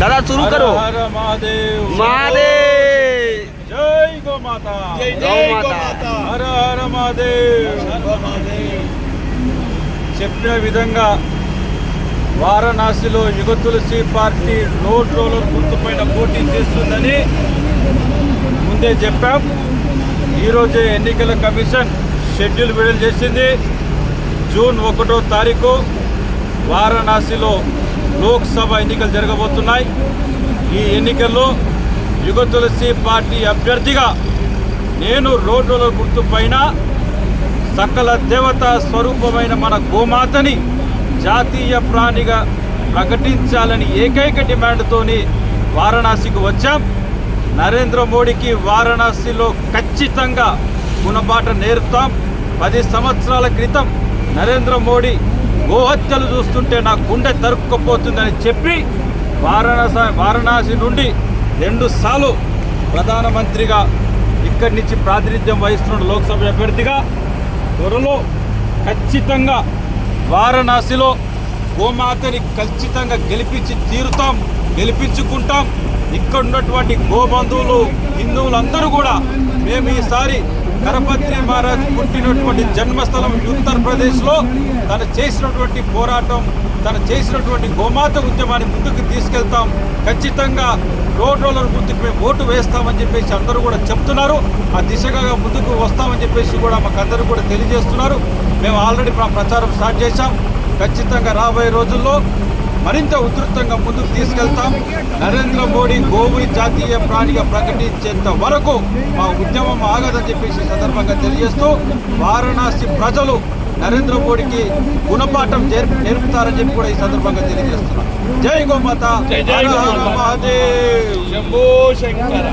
दादा शुरू करो हर हर महादेव महादेव जय गो माता जय जय गौ माता। హర హర మహాదేవ్ చెప్పిన విధంగా వారణాసిలో Yuga Tulasi party road roller గుర్తుపైన పోటీ చేస్తుందని ముందే చెప్పాం ఈరోజే ఎన్నికల కమిషన్ షెడ్యూల్ విడుదల చేసింది జూన్ ఒకటో తారీఖు వారణాసిలో లోక్సభ ఎన్నికలు జరగబోతున్నాయి. ఈ ఎన్నికల్లో యుగ తులసి పార్టీ అభ్యర్థిగా నేను రోడ్ గుర్తుపైన సకల దేవత స్వరూపమైన మన గోమాతని జాతీయ ప్రాణిగా ప్రకటించాలని ఏకైక డిమాండ్తోని వారణాసికి వచ్చాం. నరేంద్ర మోడీకి వారణాసిలో ఖచ్చితంగా గుణబాట నేర్పుతాం. పది సంవత్సరాల క్రితం నరేంద్ర మోడీ గోహత్యలు చూస్తుంటే నా గుండె తరుక్కుపోతుందని చెప్పి వారణాసి వారణాసి నుండి రెండు సార్లు ప్రధానమంత్రిగా ఇక్కడి నుంచి ప్రాతినిధ్యం వహిస్తున్న లోక్సభ అభ్యర్థిగా. త్వరలో ఖచ్చితంగా వారణాసిలో గోమాతని ఖచ్చితంగా గెలిపించి తీరుతాం గెలిపించుకుంటాం. ఇక్కడ ఉన్నటువంటి గోబంధువులు హిందువులందరూ కూడా మేము ఈసారి గణపతి మహారాజ్ పుట్టినటువంటి జన్మస్థలం ఉత్తరప్రదేశ్లో తను చేసినటువంటి పోరాటం తను చేసినటువంటి గోమాత ఉద్యమాన్ని ముందుకు తీసుకెళ్తాం. ఖచ్చితంగా రోడ్ రోలర్ గుర్తుకు మేము ఓటు వేస్తామని చెప్పేసి అందరూ కూడా చెప్తున్నారు. ఆ దిశగా ముందుకు వస్తామని చెప్పేసి కూడా మాకు అందరూ కూడా తెలియజేస్తున్నారు. మేము ఆల్రెడీ మా ప్రచారం స్టార్ట్ చేశాం. ఖచ్చితంగా రాబోయే రోజుల్లో మరింత ఉధృతంగా ముందుకు తీసుకెళ్తాం. నరేంద్ర మోడీ గోవుని జాతీయ ప్రాణిగా ప్రకటించేంత వరకు మా ఉద్యమం ఆగదని చెప్పేసి సందర్భంగా తెలియజేస్తూ వారణాసి ప్రజలు నరేంద్ర మోడీకి గుణపాఠం నేర్పుతారని చెప్పి కూడా ఈ సందర్భంగా తెలియజేస్తున్నారు జై గోమాత. మహాదేవ్. శంభో శంకర.